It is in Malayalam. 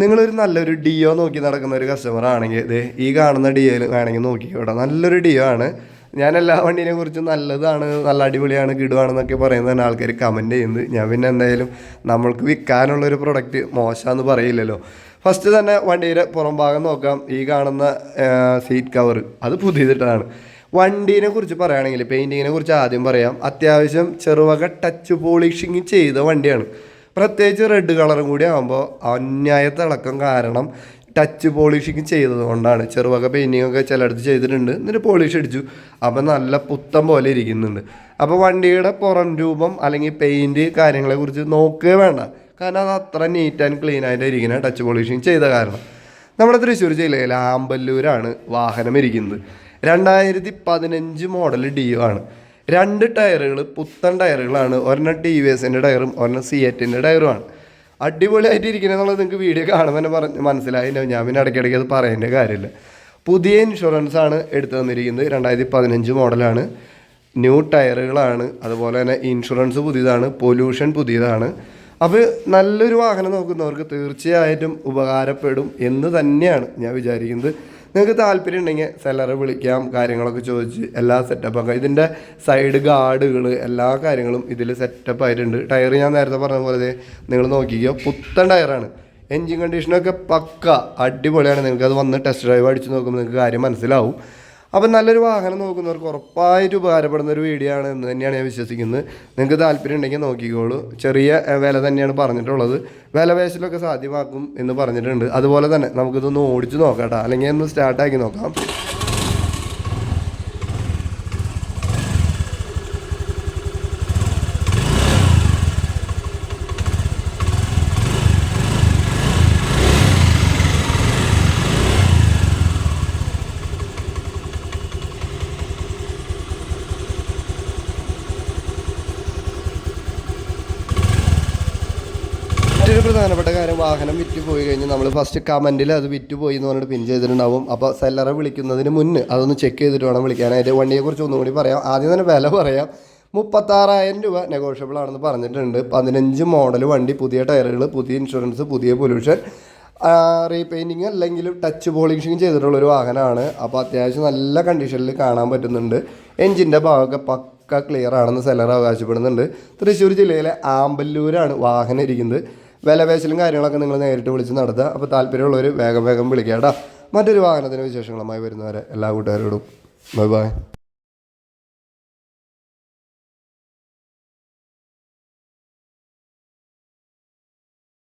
നിങ്ങളൊരു നല്ലൊരു ഡിയോ നോക്കി നടക്കുന്ന ഒരു കസ്റ്റമർ ആണെങ്കിൽ ഇത് ഈ കാണുന്ന ഡിയോയിൽ വേണമെങ്കിൽ നോക്കിക്കോട്ടെ നല്ലൊരു ഡിയോ ആണ്. ഞാൻ എല്ലാ വണ്ടീനെ കുറിച്ചും നല്ലതാണ് നല്ല അടിപൊളിയാണ് കിടുവാണെന്നൊക്കെ പറയുന്ന തന്നെ ആൾക്കാർ കമന്റ് ചെയ്യുന്നത്. ഞാൻ പിന്നെ എന്തായാലും നമ്മൾക്ക് വിൽക്കാനുള്ളൊരു പ്രൊഡക്റ്റ് മോശമെന്ന് പറയില്ലല്ലോ. ഫസ്റ്റ് തന്നെ വണ്ടിയുടെ പുറം ഭാഗം നോക്കാം. ഈ കാണുന്ന സീറ്റ് കവർ അത് പുതിയതിട്ടാണ് വണ്ടീനെ കുറിച്ച് പറയുകയാണെങ്കിൽ പെയിന്റിങ്ങിനെ കുറിച്ച് ആദ്യം പറയാം. അത്യാവശ്യം ചെറുവക ടച്ച് പോളിഷിങ് ചെയ്ത വണ്ടിയാണ്. പ്രത്യേകിച്ച് റെഡ് കളറും കൂടി ആകുമ്പോൾ അന്യായ തിളക്കം കാരണം ടച്ച് പോളിഷിങ് ചെയ്തത് കൊണ്ടാണ് ചെറുവക പെയിന്റിങ്ങൊക്കെ ചിലയിടത്ത് ചെയ്തിട്ടുണ്ട്. എന്നിട്ട് പോളിഷ് അടിച്ചു. അപ്പോൾ നല്ല പുത്തം പോലെ ഇരിക്കുന്നുണ്ട്. അപ്പോൾ വണ്ടിയുടെ പുറം രൂപം അല്ലെങ്കിൽ പെയിന്റ് കാര്യങ്ങളെക്കുറിച്ച് നോക്കുകയേ വേണ്ട. കാരണം അത് അത്ര നീറ്റ് ആൻഡ് ക്ലീൻ ആയിട്ട് ഇരിക്കുന്ന ടച്ച് പോളിഷിങ് ചെയ്ത കാരണം. നമ്മുടെ തൃശ്ശൂർ ജില്ലയിൽ ആമ്പല്ലൂരാണ് വാഹനം ഇരിക്കുന്നത് രണ്ടായിരത്തി പതിനഞ്ച് മോഡൽ ഡിയോ ആണ്. രണ്ട് ടയറുകൾ പുത്തൻ ടയറുകളാണ്. ഒരെണ്ണം ടി വി എസിന്റെ ടയറും ഒരെണ്ണം സി എറ്റിന്റെ ടയറുമാണ്. അടിപൊളിയായിട്ട് ഇരിക്കണമെന്നുള്ളത് നിങ്ങൾക്ക് വീഡിയോ കാണുമ്പോൾ തന്നെ പറഞ്ഞ് മനസ്സിലായില്ല? ഞാൻ പിന്നെ ഇടയ്ക്കിടയ്ക്ക് അത് പറയേണ്ട കാര്യമില്ല. പുതിയ ഇൻഷുറൻസ് ആണ് എടുത്തു തന്നിരിക്കുന്നത്. രണ്ടായിരത്തി പതിനഞ്ച് മോഡലാണ്. ന്യൂ ടയറുകളാണ്. അതുപോലെ തന്നെ ഇൻഷുറൻസ് പുതിയതാണ്. പൊല്യൂഷൻ പുതിയതാണ്. അപ്പോൾ നല്ലൊരു വാഹനം നോക്കുന്നവർക്ക് തീർച്ചയായിട്ടും ഉപകാരപ്പെടും എന്ന് തന്നെയാണ് ഞാൻ വിചാരിക്കുന്നത്. നിങ്ങൾക്ക് താല്പര്യം ഉണ്ടെങ്കിൽ സെല്ലറെ വിളിക്കാം കാര്യങ്ങളൊക്കെ ചോദിച്ച് എല്ലാ സെറ്റപ്പൊക്കെ ഇതിന്റെ സൈഡ് ഗാർഡുകൾ എല്ലാ കാര്യങ്ങളും ഇതിൽ സെറ്റപ്പ് ആയിട്ടുണ്ട്. ടയർ ഞാൻ നേരത്തെ പറഞ്ഞ പോലെ നിങ്ങൾ നോക്കിക്കോ പുത്തൻ ടയറാണ് എൻജിൻ കണ്ടീഷനൊക്കെ പക്ക അടിപൊളിയാണ്. നിങ്ങൾക്ക് അത് വന്ന് ടെസ്റ്റ് ഡ്രൈവ് അടിച്ച് നോക്കുമ്പോൾ നിങ്ങൾക്ക് കാര്യം മനസ്സിലാവും. അപ്പം നല്ലൊരു വാഹനം നോക്കുന്നവർക്ക് ഉറപ്പായിട്ട് ഉപകാരപ്പെടുന്ന ഒരു വീഡിയോ ആണ് എന്ന് തന്നെയാണ് ഞാൻ വിശ്വസിക്കുന്നത്. നിങ്ങൾക്ക് താല്പര്യം ഉണ്ടെങ്കിൽ നോക്കിക്കോളൂ. ചെറിയ വില തന്നെയാണ് പറഞ്ഞിട്ടുള്ളത്. വില വേശലൊക്കെ സാധ്യമാക്കും എന്ന് പറഞ്ഞിട്ടുണ്ട്. അതുപോലെ തന്നെ നമുക്കിതൊന്ന് ഓടിച്ച് നോക്കാം കേട്ടോ. അല്ലെങ്കിൽ ഒന്ന് സ്റ്റാർട്ടാക്കി നോക്കാം. മറ്റൊരു പ്രധാനപ്പെട്ട കാര്യം വാഹനം വിറ്റ് പോയി കഴിഞ്ഞ് നമ്മൾ ഫസ്റ്റ് കമന്റിൽ അത് വിറ്റ് പോയി എന്ന് പറഞ്ഞിട്ട് പിൻ ചെയ്തിട്ടുണ്ടാവും. അപ്പോൾ സെല്ലറെ വിളിക്കുന്നതിന് മുന്നേ അതൊന്ന് ചെക്ക് ചെയ്തിട്ട് വേണം വിളിക്കാനായിട്ട് വണ്ടിയെക്കുറിച്ച് ഒന്നും കൂടി പറയാം. ആദ്യം തന്നെ വില പറയാം. മുപ്പത്താറായിരം രൂപ നെഗോഷ്യബിൾ ആണെന്ന് പറഞ്ഞിട്ടുണ്ട്. പതിനഞ്ച് മോഡൽ വണ്ടി പുതിയ ടയറുകൾ പുതിയ ഇൻഷുറൻസ് പുതിയ പൊല്യൂഷൻ റീപെയിന്റിങ് അല്ലെങ്കിൽ ടച്ച് പോളിഷിങ് ചെയ്തിട്ടുള്ള ഒരു വാഹനമാണ്. അപ്പോൾ അത്യാവശ്യം നല്ല കണ്ടീഷനിൽ കാണാൻ പറ്റുന്നുണ്ട്. എൻജിന്റെ ഭാഗമൊക്കെ പക്ക ക്ലിയർ ആണെന്ന് സെല്ലർ അവകാശപ്പെടുന്നുണ്ട്. തൃശ്ശൂർ ജില്ലയിലെ ആമ്പല്ലൂരാണ് വാഹനം ഇരിക്കുന്നത്. വിലപേശലും കാര്യങ്ങളൊക്കെ നിങ്ങൾ നേരിട്ട് വിളിച്ച് നടത്തുക. അപ്പോൾ താല്പര്യമുള്ളവർ വേഗം വേഗം വിളിക്കുക കേട്ടോ മറ്റൊരു വാഹനത്തിന് വിശേഷങ്ങളുമായി വരുന്നവരെ എല്ലാ കൂട്ടുകാരോടും. Bye bye